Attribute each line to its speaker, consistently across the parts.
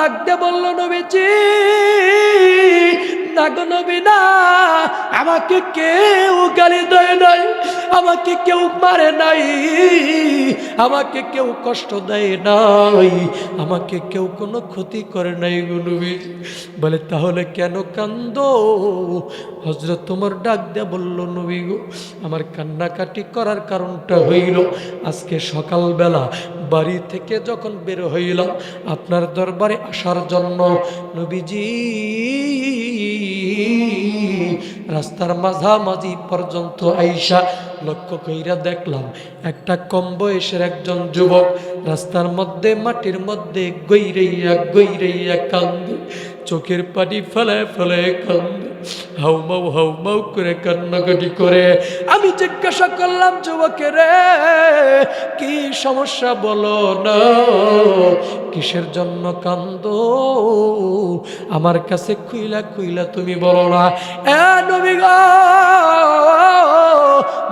Speaker 1: ডাক দিয়ে বলল, নবীজি গো নবী না, আমাকে কেউ গালি দেয় নাই, আমাকে কেউ মারে নাই, আমাকে কেউ কষ্ট দেয় নাই, আমাকে কেউ কোনো ক্ষতি করে নাই গো নবী। বলে, তাহলে কেন কান্দ? হজরত তোমার ডাক দেয়া বলল, নবী গো, আমার কান্নাকাটি করার কারণটা হইল, আজকে সকালবেলা বাড়ি থেকে যখন বের হইলাম আপনার দরবারে আসার জন্য নবীজি রাস্তার মাঝামাঝি পর্যন্ত আইসা লক্ষ্য কইরা দেখলাম, একটা কম বয়সের একজন যুবক রাস্তার মধ্যে, মাটির মধ্যে গৈরাইয়া গৈরাইয়া কান্দে, চোখের পানি ফেলে ফেলে কান্দে। হাউমাউ হাউমাউ করে কান্নাকাটি করে। আমি জিজ্ঞাসা করলাম যুবকের কি সমস্যা বলো না? কিসের জন্য কান্দ? আমার কাছে খুইলা খুইলা তুমি বলো না।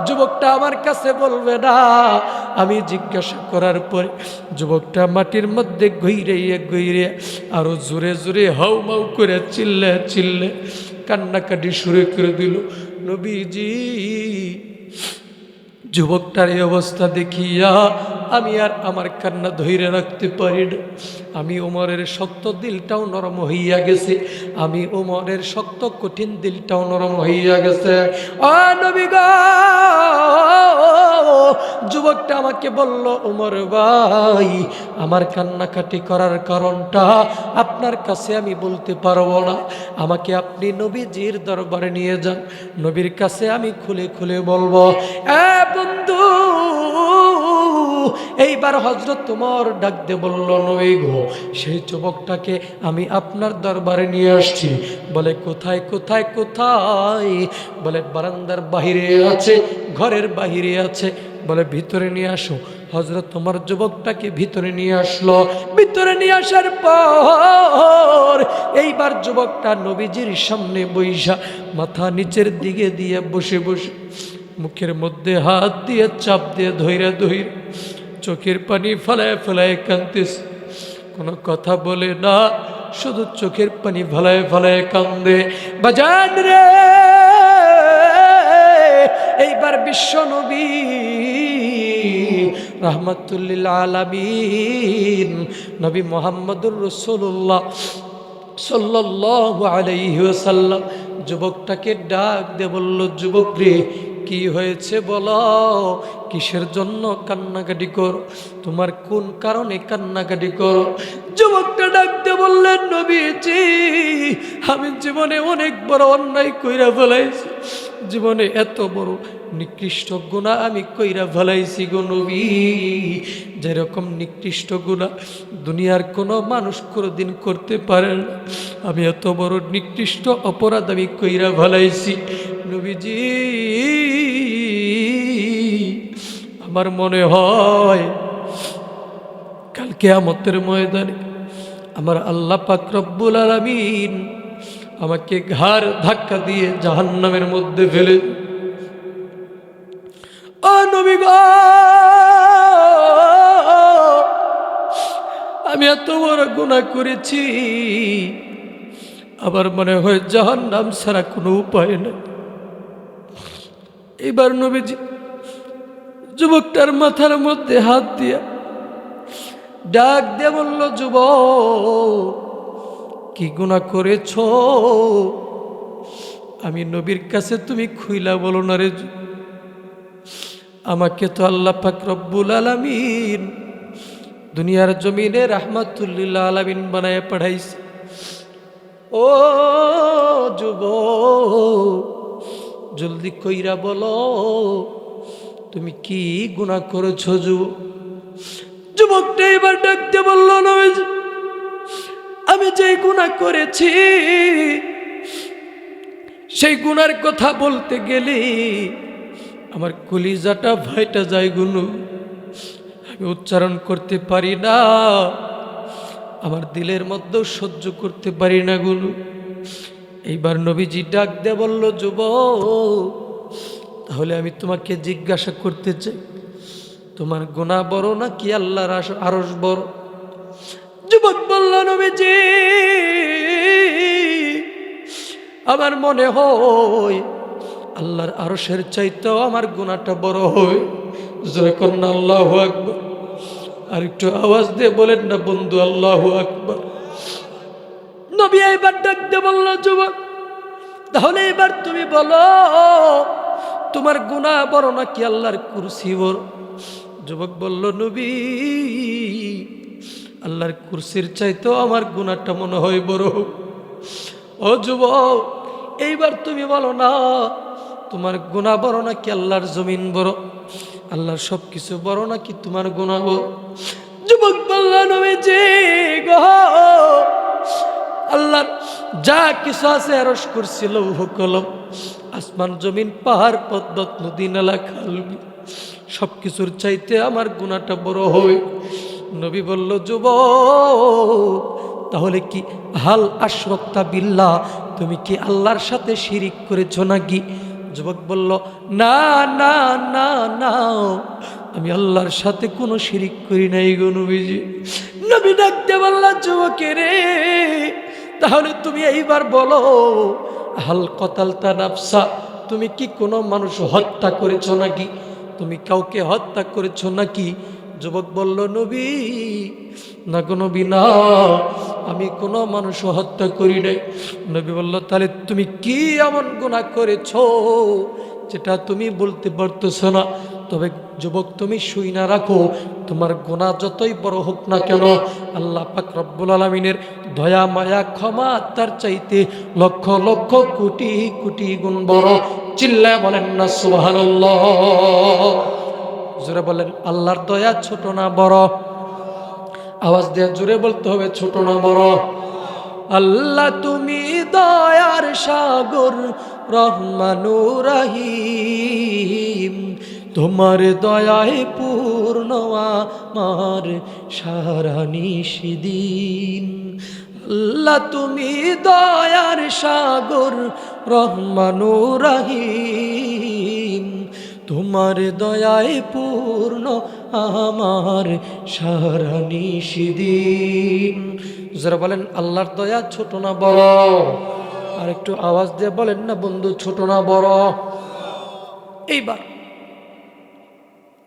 Speaker 1: যুবকটা আমার কাছে বলবে না। আমি জিজ্ঞাসা করার পরে যুবকটা মাটির মধ্যে গইরে গইরে আরও জোরে জোরে হাউ মাউ করে চিল্লে চিল্লে কান্নাকাটি শুরু করে দিল, নবীজি, যুবকটার এই অবস্থা দেখিয়া আমি আর আমার কান্না ধৈর্য রাখতে পারি না। আমি ওমরের শক্ত দিলটাও নরম হইয়া গেছে। আমি ওমরের শক্ত কঠিন দিলটাও নরম হইয়া গেছে। ও নবী গো! যুবকটা আমাকে বলল, উমর ভাই, আমার কান্নাকাটি করার কারণটা আপনার কাছে আমি বলতে পারব না। আমাকে আপনি নবীজির দরবারে নিয়ে যান। নবীর কাছে আমি খুলে খুলে বলব, এ বন্ধু এইবার হজরত তোমার ডাক দে বলল, নবী গো, সেই যুবকটাকে আমি আপনার দরবারে নিয়ে আসছি। বলে, কোথায় কোথায় কোথায়? বলে, বারান্দার বাহিরে আছে, ঘরের বাহিরে আছে। বলে, ভিতরে নিয়ে আসো। হজরত তোমার যুবকটাকে ভিতরে নিয়ে আসলো। ভিতরে নিয়ে আসার পর এইবার যুবকটা নবীজির সামনে বৈশা মাথা নিচের দিকে দিয়ে বসে বসে, মুখের মধ্যে হাত দিয়ে চাপ দিয়ে ধৈরা ধৈর চোখের পানি ফেলায় ফেলায় কান্দিস কোনো কথা বলে না, শুধু চোখের পানি ফেলায় ফেলায় কান্দে বাজান রে, এইবার বিশ্ব নবী, রহমতুল্লিল আলমিন, নবী মোহাম্মদুর রসুল্লাহ সাল্লাল্লাহু আলাইহি ওয়াসাল্লাম, যুবকটাকে ডাক দে বলল, যুবক রে কি হয়েছে বলো কিসের জন্য কান্নাকাটি করো? তোমার কোন কারণে কান্নাকাটি করো? যুবকটা ডাকতে বললেন, নবীজি, আমি জীবনে অনেক বড় অন্যায় কইরা ফেলাইছি। জীবনে এত বড় নিকৃষ্ট গুণা আমি কইরা ফেলাইছি গো নবী। যেরকম নিকৃষ্ট গুণা দুনিয়ার কোনো মানুষ কোনো দিন করতে পারে না, আমি এত বড় নিকৃষ্ট অপরাধ আমি কইরা ফেলাইছি। নবীজি, আমার মনে হয় কালকে আমতের ময়দানে আমার আল্লাহ পাক রব্বুল আলামিন আমাকে ঘাড় ধাক্কা দিয়ে জাহান্নামের মধ্যে ফেলে। আমি এত বড় গুণা করেছি। আবার মনে হয় জাহান্নাম ছাড়া কোনো উপায় নেই। এবার নবীজি যুবকটার মাথার মধ্যে হাত দিয়া ডাক দিয়ে বলল, যুবক কি গুণা করেছ? আমি নবীর কাছে তুমি খুইলা বলো না রে। আমাকে তো আল্লাহ পাক রব্বুল আলামিন দুনিয়ার জমিনে রাহমাতুল্লিল্লাহ আলামিন বানায় পড়াইছে ও যুব, জলদি কইরা বলো, তুমি কি গুণা করেছ যুবক যুবকটা এবার ডাকতে বলল নবীজি আমি যে গুণা করেছি, সেই গুনার কথা বলতে গেলে আমার কলিজাটা ভাইটা যায় গুনু আমি উচ্চারণ করতে পারি না, আমার দিলের মধ্যেও সহ্য করতে পারি না গুনু এইবার নবীজি ডাক দে বলল যুব তাহলে আমি তোমাকে জিজ্ঞাসা করতে চাই, তোমার গোনা বড় না কি আল্লাহর আরস বড়? যুবক বলল, নবীজি, আমার মনে হয় আল্লাহর আরশের চাইতেও আমার গুণাটা বড় হয়। জোরে আল্লাহ আকবর। আর একটু আওয়াজ দিয়ে বলেন না, বন্ধু, আল্লাহ আকবর। নবী এবার ডাকতে বলল, যুবক, তাহলে এবার তুমি বলো, তোমার গুণা বড় নাকি আল্লাহর কুরসি বড়? যুবক বলল, নবী আল্লাহর কুরসির চাইতেও আমার গুণাটা মনে হয় বড়। ও যুবক, এইবার তুমি বলো না, তোমার গুণা বড় নাকি আল্লাহর জমিন বড়? আল্লাহর সব কিছু বড় নাকি তোমার গুণা বড়? যুবক বলল নবী যে গো আল্লাহ যা কিছু আছে আরস করছিল কলম, আসমান জমিন, পাহাড় পদ্মত নদী, নালা খালবি সব কিছুর চাইতে আমার গুণাটা বড় হয়। নবী বলল যুব তাহলে কি হাল আশ্রক্তা বিল্লা তুমি কি আল্লাহর সাথে শিরিক করেছ নাকি? যুবক বলল, না না না না, আমি আল্লাহর সাথে কোনো শিরিক করি নাই গো নবীজি। নবী ডাকতে বললা, যুবকের রে তাহলে তুমি এইবার বলো, হাল কতালতা নাফসা, তুমি কি কোনো মানুষ হত্যা করেছ নাকি? তুমি কাউকে হত্যা করেছ নাকি? যুবক বলল, নবী, না কোনো নবী, না, আমি কোনো মানুষ হত্যা করি নাই। নবী বলল, তাহলে তুমি কি এমন গুণা করেছ যেটা তুমি বলতে পারতেছ না? তবে যুবক, তুমি শুই না রাখো। তোমার গোনা যতই বড় হোক না কেন, আল্লাহ পাক রব্বুল আলমিনের দয়া, মায়া, ক্ষমা, তার চাইতে লক্ষ লক্ষ, কোটি কোটি গুণ বড়। চিল্লা বলেন না, সুবহানাল্লাহ। জোরে বলেন, আল্লাহর দয়া ছোট না বড়? আওয়াজ দিয়ে জোরে বলতে হবে, ছোট না বড়? আল্লাহ তুমি দয়ার সাগর রহমানুর রহিম। তোমার দয়ায় পূর্ণ আমার সারা নিষিদিন আল্লাহ তুমি দয়ার সাগর রহমানুর রহিম। তোমার দয়ায় পূর্ণ আমার সারা নিষিদিন যারা বলেন, আল্লাহর দয়া ছোট না বড়। আর একটু আওয়াজ দিয়ে বলেন না, বন্ধু, ছোট না বড়। এইবার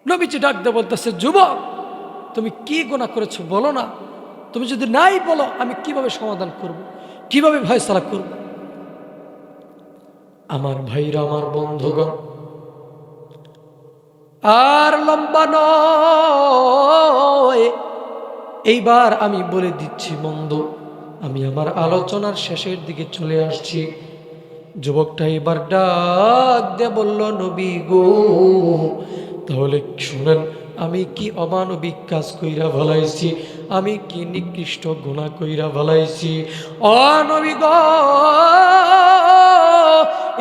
Speaker 1: নবীজি ডাক দিয়ে বলতেছে, যুবক, তুমি কি গোনা করেছ বলো না? তুমি যদি নাই বলো, আমি কীভাবে সমাধান করব। কীভাবে ভয়সালা করব? আমার ভাইরা, আমার বন্ধুগণ আর লম্বা নয়। এইবার আমি বলে দিচ্ছি, বন্ধু, আমি আমার আলোচনার শেষের দিকে চলে আসছি। যুবকটা এবার ডাক দিয়ে বলল, নবী গো, তাহলে শুনেন, আমি কি অমানবিক কাজ কইরা ভালাইছি আমি কি নিকৃষ্ট গুণা কইরা ভালাইছি অনবী গো,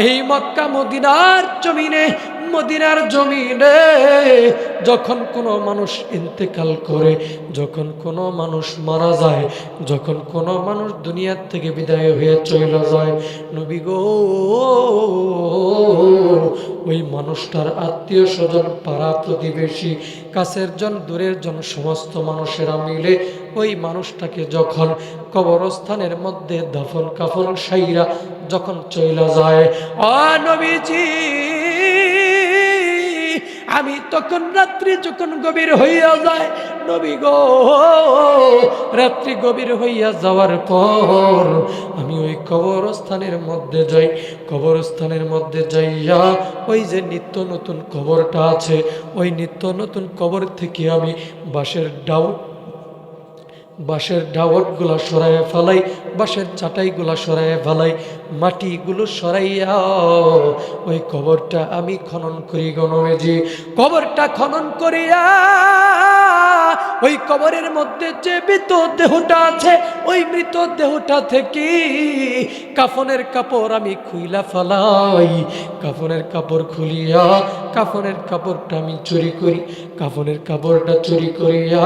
Speaker 1: এই মক্কা মদিনার জমিনে মদিনার জমিনে যখন কোনো মানুষ ইন্তেকাল করে, যখন কোনো মানুষ মারা যায়, যখন কোনো মানুষ দুনিয়ার থেকে বিদায় হয়ে চলে যায়, নবী গো, ওই মানুষটার আত্মীয় স্বজন, পাড়া প্রতিবেশী, কাছের জন, দূরের জন, সমস্ত মানুষেরা মিলে ওই মানুষটাকে যখন কবরস্থানের মধ্যে দফন কাফন সাইরা যখন চইলা যায় অ নবীজি আমি তখন রাত্রি যখন গভীর হইয়া যায়, নবী গো, রাত্রি গভীর হইয়া যাওয়ার পর আমি ওই কবরস্থানের মধ্যে যাই, কবরস্থানের মধ্যে যাইয়া ওই যে নিত্য নতুন কবরটা আছে, ওই নিত্য নতুন কবর থেকে আমি বাঁশের ডাউ বাঁশের ডাওয়াটগুলা সরাইয়া ফেলাই বাঁশের চাটাইগুলা সরাইয়া ফেলাই, মাটিগুলো সরাইয়া, ওই কবরটা আমি খনন করি গণমেজি কবরটা খনন করিয়া, ওই কবরের মধ্যে যে মৃত দেহটা আছে, ওই মৃত দেহটা থেকে কাফনের কাপড় আমি খুইলা ফেলাই। কাফনের কাপড় খুলিয়া, কাফনের কাপড়টা আমি চুরি করি, কাফনের কাপড়টা চুরি করিয়া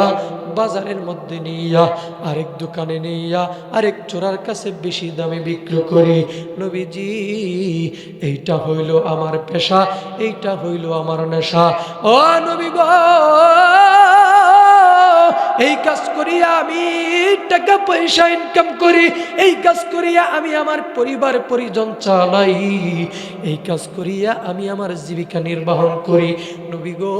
Speaker 1: বাজারের মধ্যে নিয়া, আরেক দোকানে নিয়া, আরেক চোরার কাছে বেশি দামে বিক্রি করি। নবীজি, এইটা হইল আমার পেশা, এইটা হইল আমার নেশা। ও নবী গো! এই কাজ করিয়া আমি টাকা পয়সা ইনকাম করি, এই কাজ করিয়া আমি আমার পরিবার পরিজন চালাই, এই কাজ করিয়া আমি আমার জীবিকা নির্বাহন করি। নবী গো,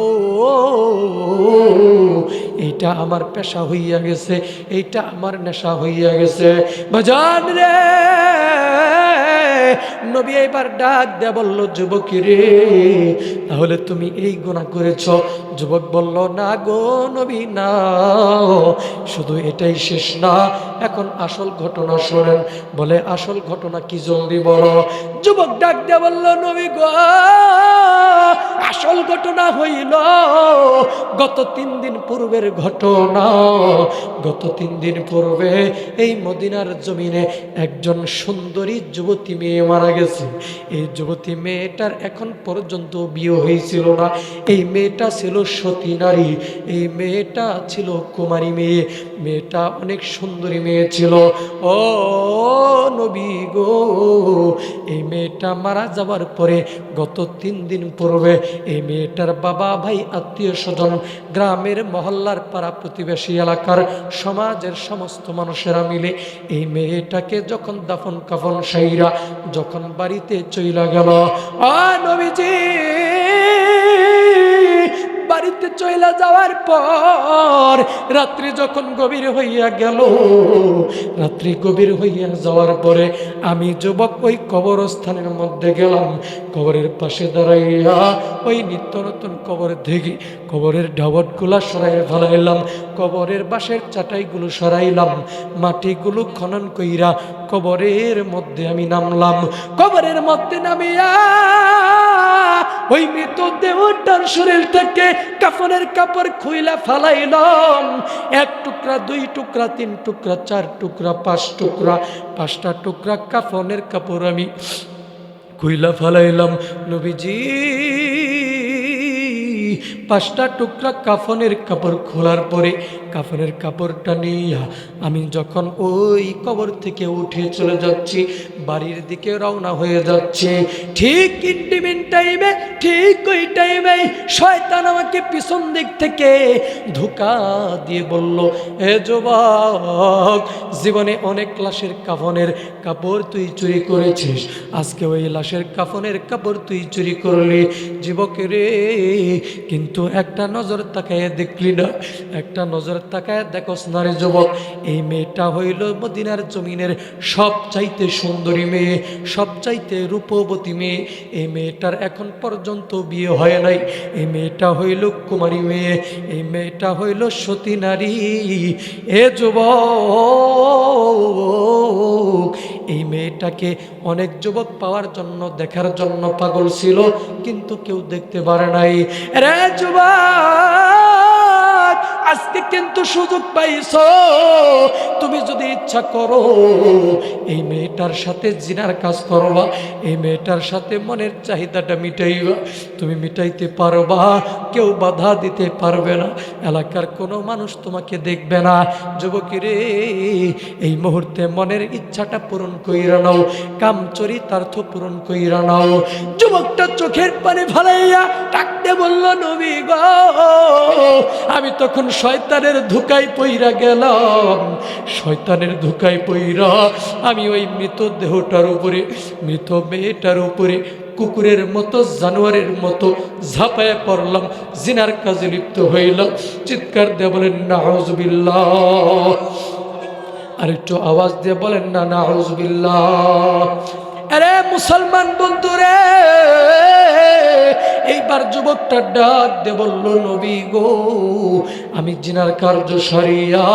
Speaker 1: এইটা আমার পেশা হইয়া গেছে, এইটা আমার নেশা হইয়া গেছে। বাজান রে নবী এবার ডাক দেয়া বলল, যুবকী রে, তাহলে তুমি এই গুণা করেছ? যুবক বলল, না গো নবী, না। শুধু এটাই শেষ না, এখন আসল ঘটনা শোনেন। বলে, আসল ঘটনা কি জলদি বলো? যুবক ডাক দেয়া বলল, নবী গো, আসল ঘটনা হইল, গত তিন দিন পূর্বের ঘটনা। গত তিন দিন পূর্বে এই মদিনার জমিনে একজন সুন্দরী যুবতী মেয়ে মারা গেছে। এই যুবতী মেয়েটার এখন পর্যন্ত বিয়ে হয়েছিল না। এই মেয়েটা ছিল সতী নারী, এই মেয়েটা ছিল কুমারী মেয়ে। মেয়েটা অনেক সুন্দরী মেয়ে ছিল। ও নবী গো, এই মেয়েটা মারা যাবার পরে গত তিন দিন পূর্বে এই মেয়েটার বাবা, ভাই, আত্মীয় স্বজন, গ্রামের মহল্লার পাড়া প্রতিবেশী এলাকার সমাজের সমস্ত মানুষেরা মিলে এই মেয়েটাকে যখন দাফন কাফন সাইরা যখন বাড়িতে চইলা গেল আ নবীজি বাড়িতে চইলা যাওয়ার পর রাত্রি যখন গভীর হইয়া গেল, রাত্রি গভীর হইয়া যাওয়ার পরে আমি যুবক ওই কবরস্থানের মধ্যে গেলাম। কবরের পাশে দাঁড়াইয়া ওই নিত্য নতুন কবর দেখি। কবরের ডাবটগুলা সরাই ফেলাইলাম, কবরের বাঁশের চাটাইগুলো সরাইলাম, মাটিগুলো খনন কইরা কবরের মধ্যে আমি নামলাম। কবরের মধ্যে নামিয়া ওই মৃত দেহটার শরীর থেকে কাফনের কাপড় খুইলা ফালাইলাম। এক টুকরা, দুই টুকরা, তিন টুকরা, চার টুকরা, পাঁচ টুকরা, পাঁচটা টুকরা কাফনের কাপড় আমি খুইলা ফালাইলাম। নবীজি, পাঁচটা টুকরা কাফনের কাপড় খোলার পরে কাফনের কাপড়টা নিয়ে আমি যখন ওই কবর থেকে উঠে চলে যাচ্ছি, বাড়ির দিকে রওনা হয়ে যাচ্ছে। ঠিক ইন্টিমেন্ট টাইমে, ঠিক ওই টাইমে শয়তান আমাকে পিছন দিক থেকে ধোকা দিয়ে বলল, এ যুবক, জীবনে অনেক লাশের কাফনের কাপড় তুই চুরি করেছিস। আজকে ওই লাশের কাফনের কাপড় তুই চুরি করলি যুবকের রে কিন্তু একটা নজর তাকায় দেখলি না। একটা নজর তাকায় দেখোস না যুবক, এই মেয়েটা হইল মদিনার জমিনের সব চাইতে সুন্দরী মেয়ে সব চাইতে রূপবতী মেয়ে। এই মেয়েটার এখন পর্যন্ত বিয়ে হয় নাই। এই মেয়েটা হইল কুমারী মেয়ে, এই মেয়েটা হইল সতী নারী। এ যুবক, এই মেয়েটাকে অনেক যুবক পাওয়ার জন্য, দেখার জন্য পাগল ছিল, কিন্তু কেউ দেখতে পারে নাই। রে যুবক! আজকে কিন্তু সুযোগ পাইছো। তুমি যদি ইচ্ছা করো, এই মেয়েটার সাথে জিনার কাজ করবা, এই মেয়েটার সাথে মনের চাহিদাটা মিটাইবা। তুমি মিটাইতে পারবা, কেউ বাধা দিতে পারবে না। এলাকার কোনো মানুষ তোমাকে দেখবে না। যুবকী রে, এই মুহূর্তে মনের ইচ্ছাটা পূরণ কইরা নাও, কাম চরিতার্থ পূরণ কইরা নাও। যুবকটা চোখের পানে ভালাইয়া ডাকতে বলল, নবী গো, আমি তখন শয়তানের ধুকাই পইরা গেলাম। শয়তানের ধুকাই পইরা আমি ওই মৃত দেহটার উপরে, মৃত মেয়েটার উপরে, কুকুরের মতো, জানোয়ারের মতো ঝাঁপায় পড়লাম, জিনার কাজে লিপ্ত হইলাম। চিৎকার দিয়ে বলেন নাহজবিল্লাহ আর একটু আওয়াজ দিয়ে বলেন, না নাহজবিল্লাহ আরে মুসলমান বন্ধুরে, এইবার যুবকটা ডাক দে বলল, নবী গো, আমি জিনার কার্য সারিয়া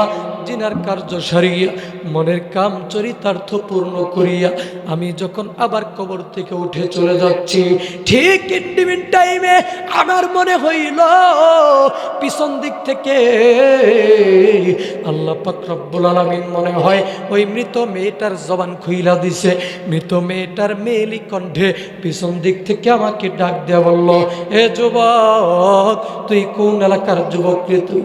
Speaker 1: জিনার কার্য সারিয়া, মনের কাম চরিতার্থ পূর্ণ করিয়া আমি যখন আবার কবর থেকে উঠে চলে যাচ্ছি, ঠিক ইন্ডিমিন টাইমে আমার মনে হইল, পিছন দিক থেকে আল্লাহ পাক রব্বুল আলামিন মনে হয় ওই মৃত মেয়েটার জবান খুইলা দিছে। মৃত মেয়েটার মেয়েলি কণ্ঠে পিছন দিক থেকে আমাকে ডাক দেওয়া বলল, এ যুবক, তুই কোন এলাকার যুবক রে তুই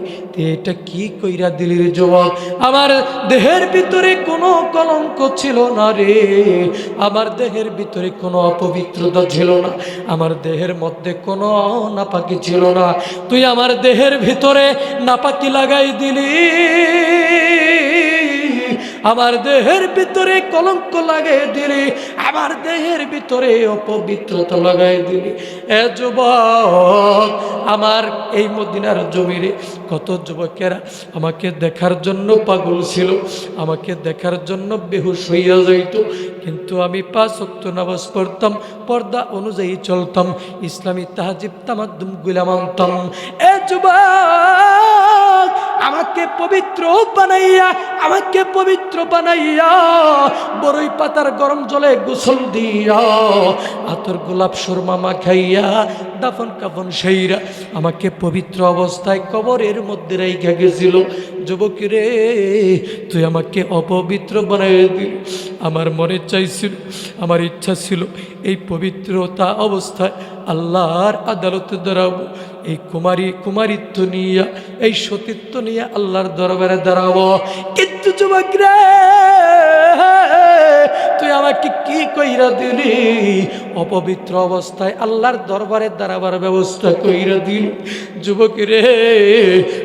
Speaker 1: এটা কি কইরা দিলি রে যুবক? আমার দেহের ভিতরে কোনো কলঙ্ক ছিল না রে। আমার দেহের ভিতরে কোনো অপবিত্রতা ছিল না। আমার দেহের মধ্যে কোনো নাপাকি ছিল না। তুই আমার দেহের ভিতরে নাপাকি লাগাই দিলি। আমার দেহের ভিতরে কলঙ্ক লাগাই দিলি, আমার দেহের ভিতরে অপবিত্রতা লাগাই দিলি। এ যুবক, আমার এই মদিনার জমিরে কত যুবকেরা আমাকে দেখার জন্য পাগল ছিল, আমাকে দেখার জন্য বেহুশ হইয়া যাইত। কিন্তু আমি পাঁচ অক্ত নামাজ পড়তাম, পর্দা অনুযায়ী চলতাম, ইসলামী তাহাজিব তামাদ্দুমগুলা মানতাম। এ যুবক, আমাকে পবিত্র বানাইয়া, আমাকে পবিত্র বানাইয়া বড়ই পাতার গরম জলে গোসল দিয়া, আতর গোলাপ সুরমা মাখাইয়া, দাফন কাফন সেইরা আমাকে পবিত্র অবস্থায় কবরের মধ্যে রেখে গেছিল। যুবক রে, তুই আমাকে অপবিত্র বানাই দিল। আমার মনে চাইছিল, আমার ইচ্ছা ছিল এই পবিত্রতা অবস্থায় আল্লাহর আদালতে দাঁড়াবো। এই কুমারী কুমারিত্ব নিয়ে এই সতীত্ব নিয়ে আল্লাহর দরবারে দাঁড়াবো। কিন্তু যুবক রে কইরা দিলি? অপবিত্র অবস্থায় আল্লাহর দরবারে দাঁড়াবার ব্যবস্থা কইরা দিলি। যুবক রে,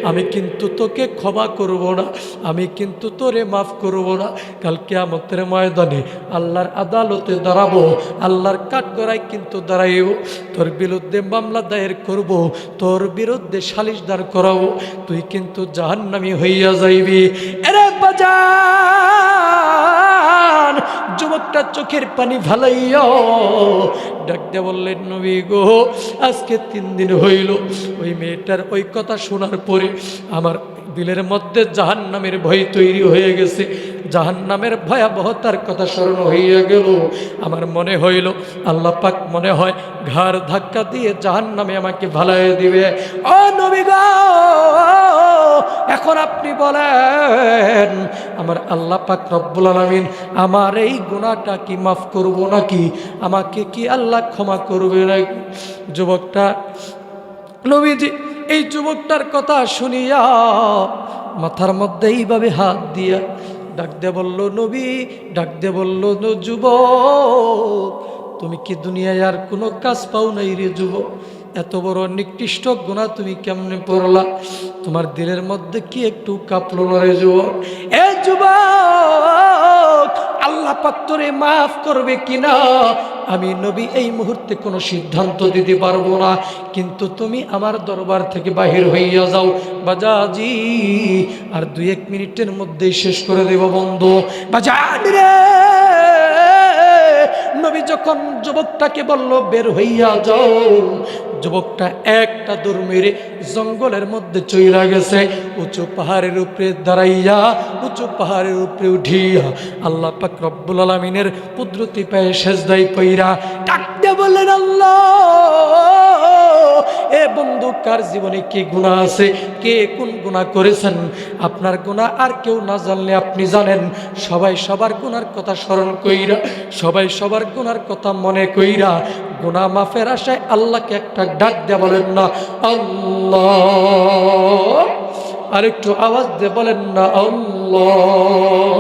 Speaker 1: আমি কিন্তু তোকে ক্ষমা করব না, আমি কিন্তু তোরে মাফ করব না। কালকে আমতের ময়দানে আল্লাহর আদালতে দাঁড়াবো, আল্লাহর কাঠগড়ায় কিন্তু দাঁড়াইব, তোর বিরুদ্ধে মামলা দায়ের করব, তোর বিরুদ্ধে সালিশ দাঁড় করাবো, তুই কিন্তু জাহান্নামি হইয়া যাইবি। এরে বাজান যুবকটা চোখের পানি ভালাইয়া ডাক দিয়ে বললেন, নবী গো, আজকে তিন দিন হইল। ওই মেয়েটার ওই কথা শোনার পরে আমার দিলের মধ্যে জাহান নামের ভয় তৈরি হয়ে গেছে। জাহান নামের ভয়াবহতার কথা স্মরণ হইয়া গেল। আমার মনে হইল, আল্লাহ পাক মনে হয় ঘাড় ধাক্কা দিয়ে জাহান নামে আমাকে ভালাই দিবে। ও নবী গো! এখন আপনি বলেন, আমার আল্লাহ পাক রব্বুল আলমিন আমার এই গুণাটা কি মাফ করব নাকি? আমাকে কি আল্লাহ ক্ষমা করবে নাকি? যুবকটা, নবীজি, এই যুবকটার কথা শুনিয়া মাথার মধ্যে এইভাবে হাত দিয়া ডাক দে বলল, নবী ডাক দে বলল, "ন যুবক, তুমি কি দুনিয়ায় আর কোনো কাজ পাও নাই রে যুবক? এত বড় নিকৃষ্ট গুণা তুমি কেমনে পড়লা? তোমার দিলের মধ্যে কি একটু কাঁপলো না রে যুবক? এ যুবক, আল্লাহ পাক তোরে মাফ করবে কিনা? আমি নবী, এই মুহূর্তে কোনো সিদ্ধান্ত দিতে পারব না। কিন্তু তুমি আমার দরবার থেকে বাহির হইয়া যাও। বাজাজি, আর দুই এক মিনিটের মধ্যেই শেষ করে দেব বন্ধু। বাজান রে! নবী যখন যুবকটাকে বলল, বের হইয়া যাও। যুবকটা একটা দৌড় মেরে জঙ্গলের মধ্যে চইরা গেছে, উঁচু পাহাড়ের উপরে দাঁড়াইয়া, উঁচু পাহাড়ের উপরে উঠিয়া আল্লাহ পাক রব্বুল আলমিনের কুদরতি পায়ে সেজদাই পইরা ডাকতে বললেন, আল্লাহ! কার জীবনে কি গুণা আছে? কে কোন গুণা করেছেন? আপনার গুণা আর কেউ না জানলে আপনি জানেন। সবাই সবার গুণার কথা স্মরণ কইরা, সবাই সবার গুণার কথা মনে কইরা গুণা মাফের আশায় আল্লাহকে একটা ডাক দেয়া বলেন না, আল্লাহ। আর একটু আওয়াজ দিয়ে বলেন না, আল্লাহ।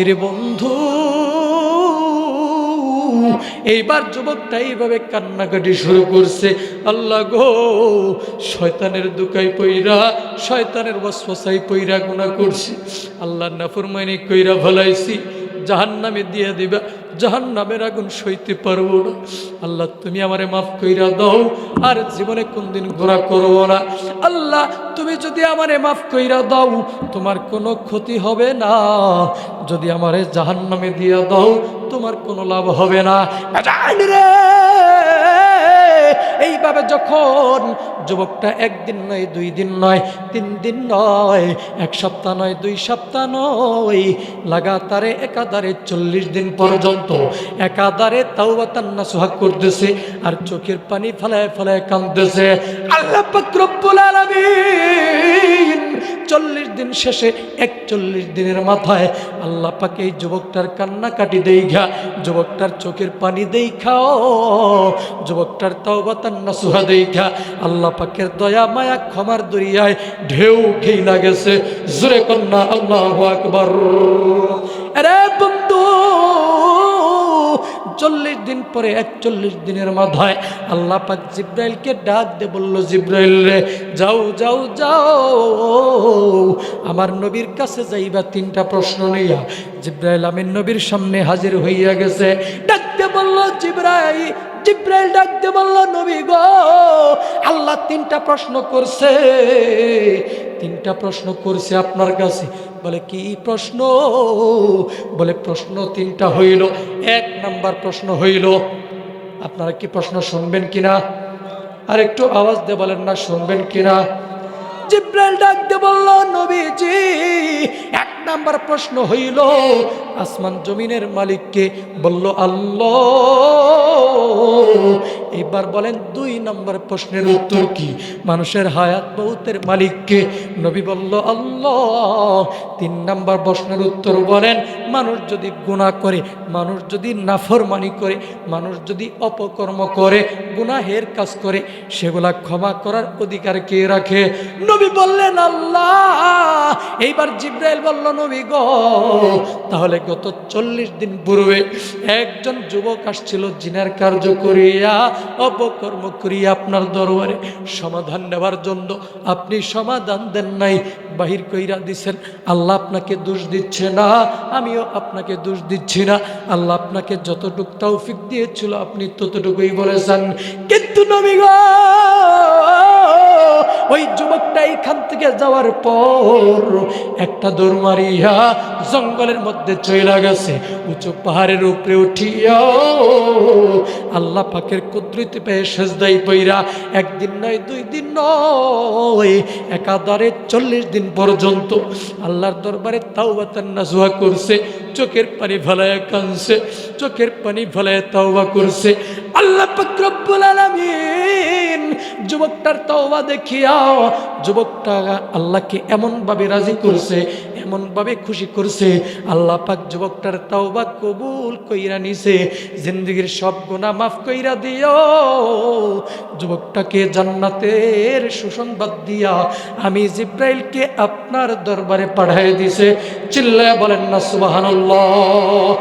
Speaker 1: এর বন্ধু এইবার যুবকটা এইভাবে কান্নাকাটি শুরু করছে, আল্লাহ গো, শয়তানের দুকাই পইরা, শয়তানের বসফসাই পইরা গুণা করছি। আল্লাহ নাফরমাইনি কইরা ভলাইছি জাহান্নামে দিয়ে দিবা। জাহান নামের আগুন সইতে পারব না। আল্লাহ, তুমি আমারে মাফ কইরা দাও, আর জীবনে কোনদিন ঘোরা করব না। আল্লাহ, তুমি যদি আমারে মাফ কইরা দাও, তোমার কোনো ক্ষতি হবে না। যদি আমারে জাহান নামে দিয়া দাও, তোমার কোনো লাভ হবে না। রে! এইভাবে যখন যুবকটা একদিন নয়, দুই দিন নয়, তিন দিন নয়, এক সপ্তাহ নয়, দুই সপ্তাহ নয়, লাগাতারে একাধারে চল্লিশ দিন পর্যন্ত একাধারে তাওবাতান্না সোহাগ করতেছে আর চোখের পানি ফেলায় ফেলায় কাঁদতেছে। আল্লাহ পাক চল্লিশ দিন শেষে একচল্লিশ দিনের মাথায় আল্লাহ পাকে এই যুবকটার কান্নাকাটি দেখা যুবকটার চোখের পানি দেখাও যুবকটার তাওবাতান নাসুহা দেখা আল্লাহ পাকের দয়া, মায়া, ক্ষমার দরিয়ায় ঢেউ খেই লাগেছে জোরে কন্যা, আল্লাহ আকবর। আরে বন্ধু চল্লিশ দিন পরে একচল্লিশ দিনের মাথায় আল্লাহ পাক জিব্রাইলকে ডাক দে বলল, জিব্রাইল রে, যাও যাও যাও। আমার নবীর কাছে যাইবা তিনটা প্রশ্ন নিয়া জিব্রাইল আমিন নবীর সামনে হাজির হইয়া গেছে। ডাক বলল, জিব্রাইল জিব্রাইল ডাক দে বলল, নবী গো, আল্লাহ তিনটা প্রশ্ন করছে। তিনটা প্রশ্ন করছে আপনার কাছে। বলে, কি প্রশ্ন? বলে, প্রশ্ন তিনটা হইল। এক নাম্বার প্রশ্ন হইল, আপনারা কি প্রশ্ন শুনবেন কিনা? আর একটু আওয়াজ দিয়ে বলেন না, শুনবেন কিনা? জিব্রাইল ডাক দিয়ে বলল, নবীজি, এক নাম্বার প্রশ্ন হইল, আসমান জমিনের মালিককে বলল, আল্লাহ। এবার বলেন, দুই নম্বর প্রশ্নের উত্তর কি? মানুষের হায়াত বহুতের মালিককে নবী বলল, আল্লাহ। তিন নম্বর প্রশ্নের উত্তর বলেন, মানুষ যদি গুণা করে, মানুষ যদি নাফরমানি করে, মানুষ যদি অপকর্ম করে, গুনাহের কাজ করে, সেগুলা ক্ষমা করার অধিকার কে রাখে? নবী বললেন, আল্লাহ। এইবার জিব্রাইল বলল নবী গো। তাহলে গত চল্লিশ দিন পূর্বে একজন যুবক আসছিল, জিনার কার্য করিয়া, অপকর্ম করিয়া আপনার দরবারে সমাধান নেওয়ার জন্য। আপনি সমাধান দেন নাই, বাহির কইরা দিছেন, আল্লাহ আপনাকে দোষ দিচ্ছে না, আমিও আপনাকে দোষ দিচ্ছি না। আল্লাহ আপনাকে যতটুক তৌফিক দিয়েছিল, আপনি ততটুকুই বলেছেন। কিন্তু নবী গো, ওই যুবকটা এইখান থেকে যাওয়ার পর একটা দৌড় মারিয়া জঙ্গলের মধ্যে চলে গেছে, উঁচু পাহাড়ের উপরে উঠিয়া, আল্লাহ পাকের কুদরতি পেয়ে সেজদাই পইরা একদিন নয়, দুই দিন নয়, একাধারে চল্লিশ দিন পর্যন্ত আল্লাহর দরবারে তাওবাতান নাজুয়া করছে, চোখের পানি ফেলায় কানছে চোখের পানি ফেলায় তাওবা করছে। আল্লাহ পাক রব্বুল আলামিন যুবকটার তওবা দেখিয়া যুবকটা আল্লাহকে এমনভাবে রাজি করছে, এমনভাবে খুশি করছে, আল্লাহ পাক যুবকটার তওবা কবুল কইরা নিছে, জিন্দগির সব গুনাহ মাফ কইরা দিও। যুবকটাকে জান্নাতের সুসংবাদ দিয়া আমি জিব্রাইলকে আপনার দরবারে পাঠায় দিছে। চিল্লায় বলেন না, সুবহানাল্লাহ।